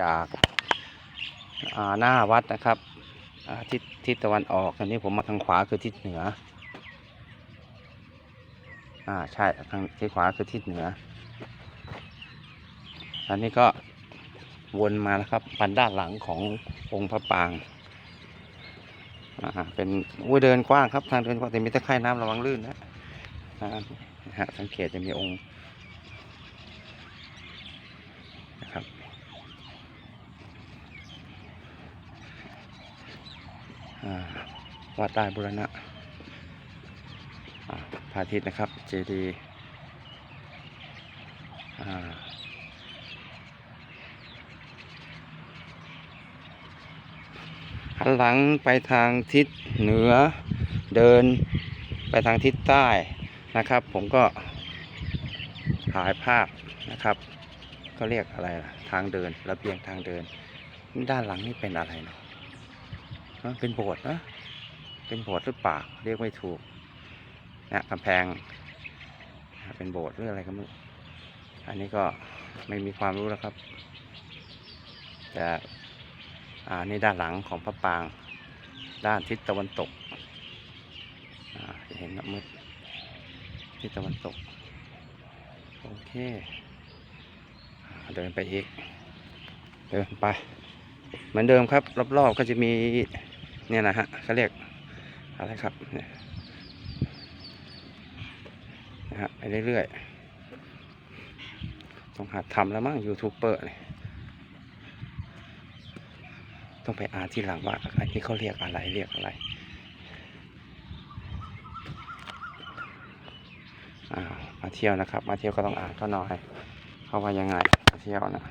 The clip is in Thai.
จากาหน้าวัดนะครับทิศทิศตะวันออกอันนี้ผมมาทางขวาคือทิศเหนืออ่าใช่ทางทิศขวาคือทิศเหนืออันนี้ก็วนมาแล้วครับปันด้านหลังขององค์พระปางอ่าเป็นอุ้ยเดินกว้างครับทางเดินกว้างแต่มีตะไคร่น้ำระวังลื่นนะอ่านะฮะสังเกตจะมีองค์นะครับอ่า วัดใต้บุรณะพระอาทิตย์นะครับ เจดีย์อ่าหันหลังไปทางทิศเหนือเดินไปทางทิศใต้นะครับ ผมก็ถ่ายภาพนะครับก็เรียกอะไรล่ะทางเดินระเบียงทางเดิน ด้านหลังนี่เป็นอะไรเนาะ เอ้อเป็นโบสถ์นะเป็นโบสถ์หรือเปล่าเรียกไม่ถูกนะกำแพงเป็นโบสถ์หรืออะไรก็ไม่รู้อันนี้ก็ไม่มีความรู้แล้วครับ แต่อ่านี่ด้านหลังของพระปาง ด้านทิศตะวันตกจะเห็นนะมืดทิศตะวันตก โอเคอเดินไปอีก เดินไป เหมือนเดิมครับ รอบๆก็จะมี เนี่ยนะฮะเขาเรียกอะไรครับเนี่ยนะฮะไปเรื่อยๆต้องหัดทำแล้วมั้งยูทูบเบอร์เนี่ยต้องไปอ่านที่หลังว่าอันนี้เขาเรียกอะไรเรียกอะไรมาเที่ยวนะครับ มาเที่ยวก็ต้องอ่านเขาหน่อยเขาว่ายังไงมาเที่ยวนะ